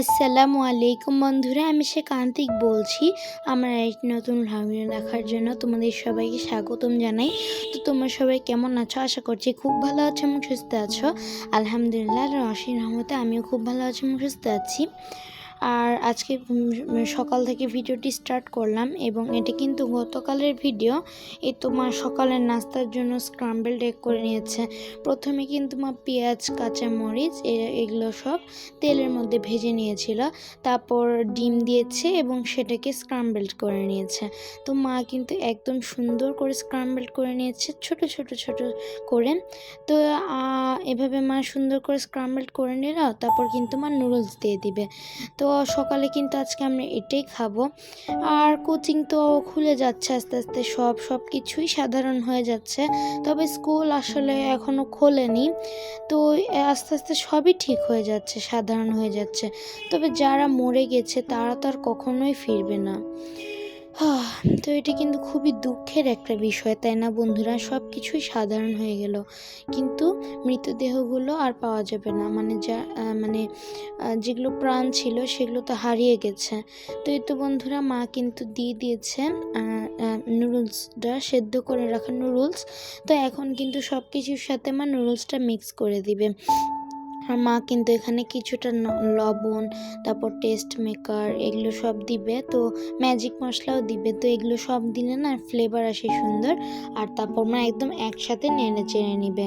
আসসালামু আলাইকুম বন্ধুরা, আমি সে কান্তিক বলছি। আমার এক নতুন ভিডিও দেখার জন্য তোমাদের সবাইকে স্বাগতম জানাই। তো তোমরা সবাই কেমন আছো? আশা করছি খুব ভালো আছো এবং সুস্থ আছো। আলহামদুলিল্লাহ অসীম রহমতে আমিও খুব ভালো আছি এবং সুস্থ আছি। আর আজকে সকাল থেকে ভিডিওটি স্টার্ট করলাম এবং এটা কিন্তু গতকালের ভিডিও এই তো মা সকালের নাস্তার জন্য স্ক্রাম্বল এগ করে নিয়েছে। প্রথমে কিন্তু মা পেঁয়াজ কাঁচা মরিচ এগুলো সব তেলের মধ্যে ভেজে নিয়েছিল। তারপর ডিম দিয়েছে এবং সেটাকে স্ক্রাম্বল করে নিয়েছে। তো মা কিন্তু একদম সুন্দর করে স্ক্রাম্বল করে নিয়েছে, ছোট ছোট ছোট করে। তো এভাবে মা সুন্দর করে স্ক্রাম্বল করে নিল, তারপর কিন্তু মা নুডলস দিয়ে দিবে। তো সকালে কিন্তু আজকে আমরা এটাই খাব। আর কোচিং তো খুলে যাচ্ছে আস্তে আস্তে, সব সব কিছুই সাধারণ হয়ে যাচ্ছে। তবে স্কুল আসলে এখনও খোলেনি। তো আস্তে আস্তে সবই ঠিক হয়ে যাচ্ছে, সাধারণ হয়ে যাচ্ছে। তবে যারা মরে গেছে তারা তো আর কখনোই ফিরবে না। তো এটা কিন্তু খুবই দুঃখের একটা বিষয়, তাই না বন্ধুরা? সব কিছুই সাধারণ হয়ে গেল। কিন্তু মৃতদেহগুলো আর পাওয়া যাবে না। মানে যা মানে যেগুলো প্রাণ ছিল সেগুলো তো হারিয়ে গেছে। তো এই তো বন্ধুরা, মা কিন্তু দিয়ে দিয়েছে নুডলসটা সেদ্ধ করে রাখা নুডলস। তো এখন কিন্তু সব কিছুর সাথে মা নুডলসটা মিক্স করে দিবে। আর মা কিন্তু এখানে কিছুটা লবণ, তারপর টেস্ট মেকার এগুলো সব দিবে। তো ম্যাজিক মশলাও দিবে। তো এগুলো সব দিলে না ফ্লেভার আসে সুন্দর। আর তারপর মা একদম একসাথে নেড়ে চেড়ে নিবে।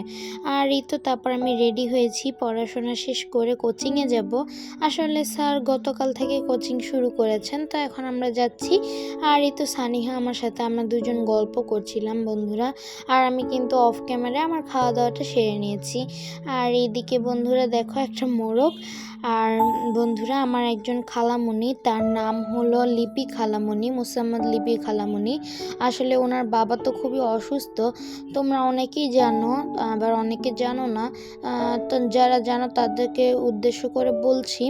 আর এই তো তারপর আমি রেডি হয়েছি। পড়াশোনা শেষ করে কোচিংয়ে যাব। আসলে স্যার গতকাল থেকে কোচিং শুরু করেছেন। তো এখন আমরা যাচ্ছি। আর এই তো সানিহা আমার সাথে আমরা দুজন গল্প করছিলাম বন্ধুরা। আর আমি কিন্তু অফ ক্যামেরায় আমার খাওয়া দাওয়াটা সেরে নিয়েছি। আর এইদিকে বন্ধুরা দেখো একটা মোরগ। আর বন্ধুরা, আমার একজন খালামণি তার নাম হলো লিপি খালামণি মুসাম্মদ লিপি খালামণি আসলে ওনার বাবা তো খুবই অসুস্থ, তোমরা অনেকেই জানো, আবার অনেকে জানো না তো যারা জানো তাদেরকে উদ্দেশ্য করে বলছি,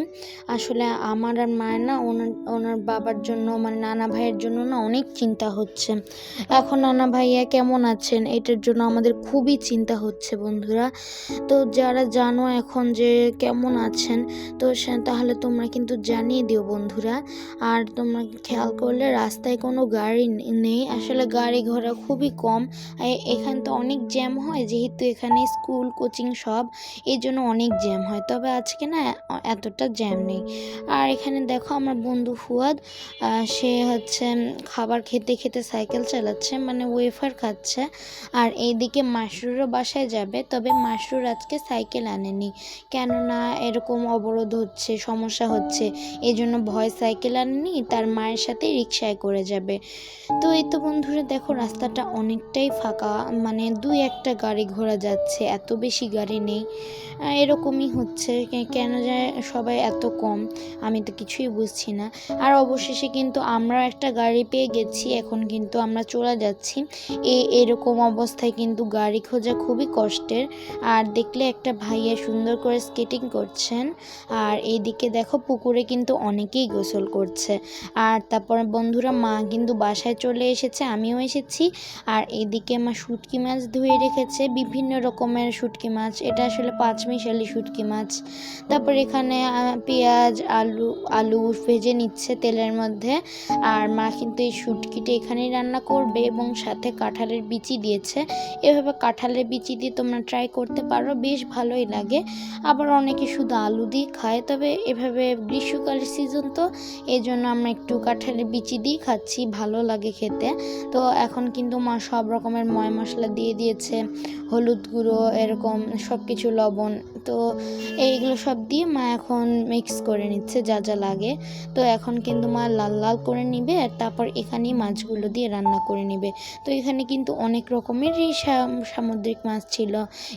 আসলে আমার আর মায়ের না ওনার ওনার বাবার জন্য মানে নানা ভাইয়ের জন্য না অনেক চিন্তা হচ্ছে। এখন নানা ভাইয়া কেমন আছেন? এটার জন্য আমাদের খুবই চিন্তা হচ্ছে বন্ধুরা। তো যারা জানো এখন যে কেমন আছেন তো তাহলে তোমরা কিন্তু জানিয়ে দিও বন্ধুরা। আর তোমরা খেয়াল করলে রাস্তায় কোনো গাড়ি নেই। আসলে গাড়ি ঘোড়া খুবই কম। এখানে তো অনেক জ্যাম হয়, যেহেতু এখানে স্কুল, কোচিং সব, এই জন্য অনেক জ্যাম হয়। তবে আজকে না, এতটা জ্যাম নেই। আর এখানে দেখো আমার বন্ধু ফুয়াদ সে হচ্ছে খাবার খেতে খেতে সাইকেল চালাচ্ছে মানে ওয়েফার খাচ্ছে। আর এইদিকে মাসরুরও বাসায় যাবে, তবে মাসরুর আজকে সাইকেল আনেনি। কেননা এরকম অবরোধ হচ্ছে, সমস্যা হচ্ছে এই জন্য ভয় সাইকেল আনেনি তার মায়ের সাথে রিক্সায় করে যাবে। তো এই তো বন্ধুরা, দেখো রাস্তাটা অনেকটাই ফাঁকা মানে দুই একটা গাড়ি ঘোড়া যাচ্ছে, এত বেশি গাড়ি নেই। এরকমই হচ্ছে কেন যায় সবাই এত কম, আমি তো কিছুই বুঝছি না। আর অবশেষে কিন্তু আমরা একটা গাড়ি পেয়ে গেছি, এখন কিন্তু আমরা চলে যাচ্ছি। এ, এরকম অবস্থায় কিন্তু গাড়ি খোঁজা খুবই কষ্টের। আর দেখলে একটা ভাইয়া সুন্দর করে স্কেটিং করছেন। আর এইদিকে দেখো পুকুরে কিন্তু অনেকেই গোসল করছে। আর তারপর বন্ধুরা মা কিন্তু বাসায় চলে এসেছে, আমিও এসেছি। আর এদিকে মা শুটকি মাছ ধুয়ে রেখেছে, বিভিন্ন রকমের শুটকি মাছ। এটা আসলে পাঁচ মিশালি শুটকি মাছ। তারপর এখানে পেঁয়াজ, আলু আলু ভেজে নিচ্ছে তেলের মধ্যে। আর মা কিন্তু এই শুটকিটা এখানেই রান্না করবে এবং সাথে কাঁঠালের বিচি দিয়েছে। এভাবে কাঁঠালের বিচি দিয়ে তোমরা ট্রাই করতে পারো, বেশ ভালোই লাগে। আবার অনেকে শুধু আলু দিয়ে খায় তবে এভাবে গ্রীষ্মকালের সিজন তো এই জন্য আমরা একটু কাঁঠালের বিচি দিয়ে খাচ্ছি, ভালো লাগে খেতে। তো এখন কিন্তু মা সব রকমের ময় মশলা দিয়ে দিয়েছে, হলুদ গুঁড়ো, এরকম সব কিছু লবণ, তো এইগুলো সব দিয়ে মা এখন মিক্স করে নিচ্ছে যা যা লাগে। তো এখন কিন্তু মা লাল লাল করে নিবে, আর তারপর এখানেই মাছগুলো দিয়ে রান্না করে নিবে। তো এখানে কিন্তু অনেক রকমেরই সামুদ্রিক মাছ ছিল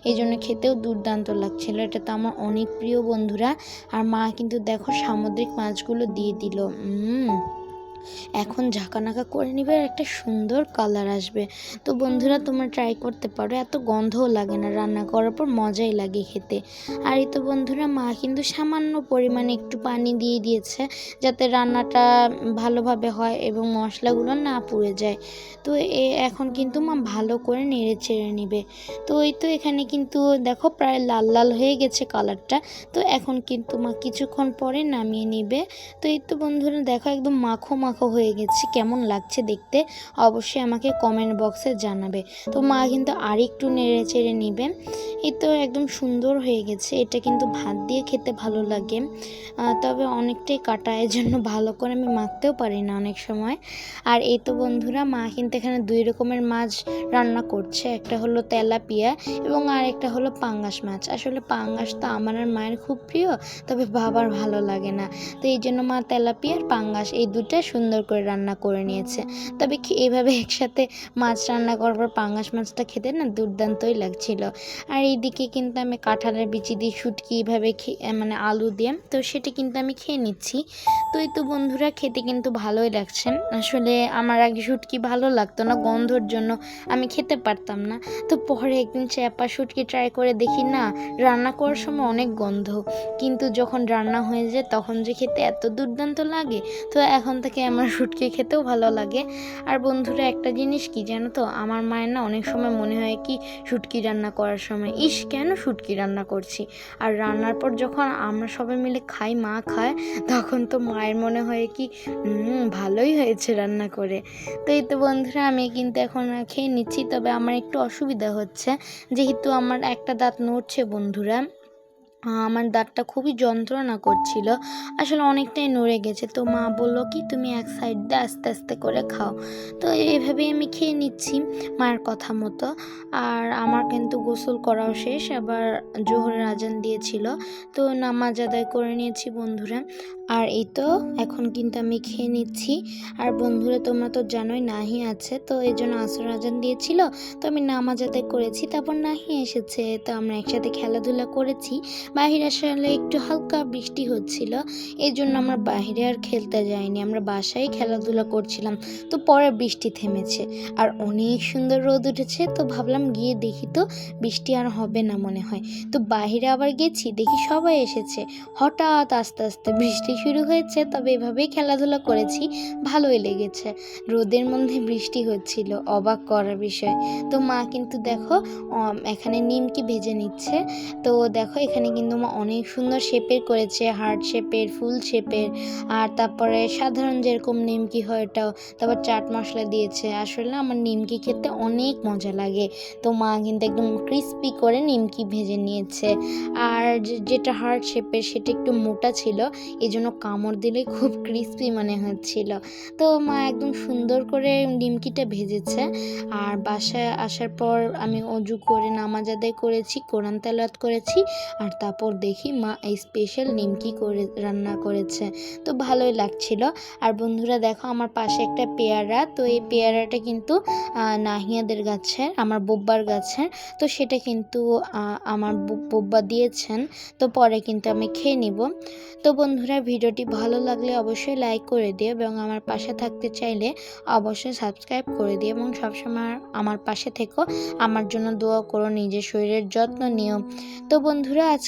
এই জন্য খেতেও দুর্দান্ত লাগছিল। এটা তো আমার অনেক প্রিয় বন্ধুরা আর মা কিন্তু দেখো সামুদ্রিক মাছগুলো দিয়ে দিল। এখন ঝাঁকানাকা করে নিবে আর একটা সুন্দর কালার আসবে। তো বন্ধুরা, তোমরা ট্রাই করতে পারো। এত গন্ধও লাগে না। রান্না করার পর মজাই লাগে খেতে। আর এই তো বন্ধুরা, মা কিন্তু সামান্য পরিমাণে একটু পানি দিয়ে দিয়েছে যাতে রান্নাটা ভালোভাবে হয় এবং মশলাগুলো না পুড়ে যায়। তো এ এখন কিন্তু মা ভালো করে নেড়ে চেড়ে নিবে। তো এই তো এখানে কিন্তু দেখো প্রায় লাল লাল হয়ে গেছে কালারটা তো এখন কিন্তু মা কিছুক্ষণ পরে নামিয়ে নিবে। তো এই তো বন্ধুরা, দেখো একদম মাখো মাখো হয়ে গেছে, কেমন লাগছে দেখতে অবশ্যই আমাকে কমেন্ট বক্সে জানাবে। তো মা কিন্তু আর একটু নেড়ে চেড়ে নিবে। এই তো একদম সুন্দর হয়ে গেছে, এটা কিন্তু ভাত দিয়ে খেতে ভালো লাগে। তবে অনেকটাই কাটা এর জন্য ভালো করে আমি মাখতেও পারি না অনেক সময়। আর এই তো বন্ধুরা, মা কিন্তু এখানে দুই রকমের মাছ রান্না করছে, একটা হলো তেলাপিয়া এবং আর একটা হলো পাঙ্গাস মাছ। আসলে পাঙ্গাস তো আমার আর মায়ের খুব প্রিয়, তবে বাবার ভালো লাগে না। তো এই জন্য মা তেলাপিয়া আর পাঙ্গাস, এই দুটো সুন্দর করে রান্না করে নিয়েছে। তবে এইভাবে একসাথে মাছ রান্না করার পর পাঙ্গাস মাছটা খেতে না দুর্দান্তই লাগছিল। আর এইদিকে কিন্তু আমি কাঁঠালের বিচি দিয়ে শুটকি এইভাবে মানে আলু দিয়ে, তো সেটা কিন্তু আমি খেয়ে নিচ্ছি। তো এই তো বন্ধুরা খেতে কিন্তু ভালোই লাগছে আসলে আমার আগে শুটকি ভালো লাগতো না, গন্ধর জন্য আমি খেতে পারতাম না। তো পরে একদিন চ্যাপা শুটকি ট্রাই করে দেখি, না, রান্না করার সময় অনেক গন্ধ। কিন্তু যখন রান্না হয়ে যায় তখন যে খেতে এত দুর্দান্ত লাগে, তো এখন থেকে আমার শুটকি খেতেও ভালো লাগে। আর বন্ধুরা একটা জিনিস কি জানো তো, আমার মায়ের না অনেক সময় মনে হয় কি, শুটকি রান্না করার সময়, ইস, কেন শুটকি রান্না করছি? আর রান্নার পর যখন আমরা সবাই মিলে খাই, মা খায়, তখন তো মায়ের মনে হয় কি ভালোই হয়েছে রান্না করে। তো এই তো বন্ধুরা, আমি কিন্তু এখন খেয়ে নিচ্ছি। তবে আমার একটু অসুবিধা হচ্ছে। যেহেতু আমার একটা দাঁত নড়ছে বন্ধুরা। আমার দাঁতটা খুবই যন্ত্রণা করছিল। আসলে অনেকটাই নড়ে গেছে। তো মা বলল কি, তুমি এক সাইড দিয়ে আস্তে আস্তে করে খাও। তো এইভাবেই আমি খেয়ে নিচ্ছি মায়ের কথা মতো। আর আমার কিন্তু গোসল করাও শেষ। আবার জোহরের আজান দিয়েছিল। তো নামাজ আদায় করে নিয়েছি বন্ধুরা। আর এই তো, এখন কিন্তু আমি খেয়ে নিচ্ছি। আর বন্ধুরা, তোমরা তো জানোই নাহি আছে। তো এই জন্য আসর আজান দিয়েছিল। তো আমি নামাজ আদায় করেছি। তারপর নাহি এসেছে। তো আমরা একসাথে খেলাধুলা করেছি। বাহিরে আসলে একটু হালকা বৃষ্টি হচ্ছিল এই জন্য আমরা বাইরে আর খেলতে যাইনি। আমরা বাসায় খেলাধুলা করছিলাম, তো পরে বৃষ্টি থেমেছে। আর অনেক সুন্দর রোদ উঠেছে, তো ভাবলাম গিয়ে দেখি তো বৃষ্টি আর হবে না মনে হয়। তো বাইরে আবার গেছি, দেখি সবাই এসেছে। হঠাৎ আস্তে আস্তে বৃষ্টি শুরু হয়েছে, তবে এভাবেই খেলাধুলা করেছি, ভালোই লেগেছে। রোদের মধ্যে বৃষ্টি হচ্ছিল, অবাক করার বিষয়। তো মা কিন্তু দেখো এখানে নিমকি ভেজে নিচ্ছে। তো দেখো, এখানে কিন্তু মা অনেক সুন্দর শেপের করেছে হার্ট শেপের, ফুল শেপের, আর তারপরে সাধারণ যেরকম নিমকি হয় ওটাও, তারপর চাট মশলা দিয়েছে। আসলে আমার নিমকি খেতে অনেক মজা লাগে। তো মা কিন্তু একদম ক্রিস্পি করে নিমকি ভেজে নিয়েছে। আর যেটা হার্ট শেপের সেটা একটু মোটা ছিল এই জন্য কামড় দিলে খুব ক্রিস্পি মনে হচ্ছিল। তো মা একদম সুন্দর করে নিমকিটা ভেজেছে। আর বাসায় আসার পর আমি অজু করে, নামাজ আদায় করেছি, কোরআন তেলাত করেছি, আর তারপর দেখি মা এই স্পেশাল নিমকি করে রান্না করেছে। তো ভালোই লাগছিল। আর বন্ধুরা দেখো আমার পাশে একটা পেয়ারা, তো এই পেয়ারাটা কিন্তু নাহিয়াদের গাছের, আমার বোব্বার গাছের। তো সেটা কিন্তু আমার বোব্বা দিয়েছেন। তো পরে কিন্তু আমি খেয়ে নিব। তো বন্ধুরা ভিডিওটি ভালো লাগলে অবশ্যই লাইক করে দিও এবং আমার পাশে থাকতে চাইলে অবশ্যই সাবস্ক্রাইব করে দিও এবং সবসময় আমার পাশে থেকো। আমার জন্য দোয়া করো নিজের শরীরের যত্ন নিও। তো বন্ধুরা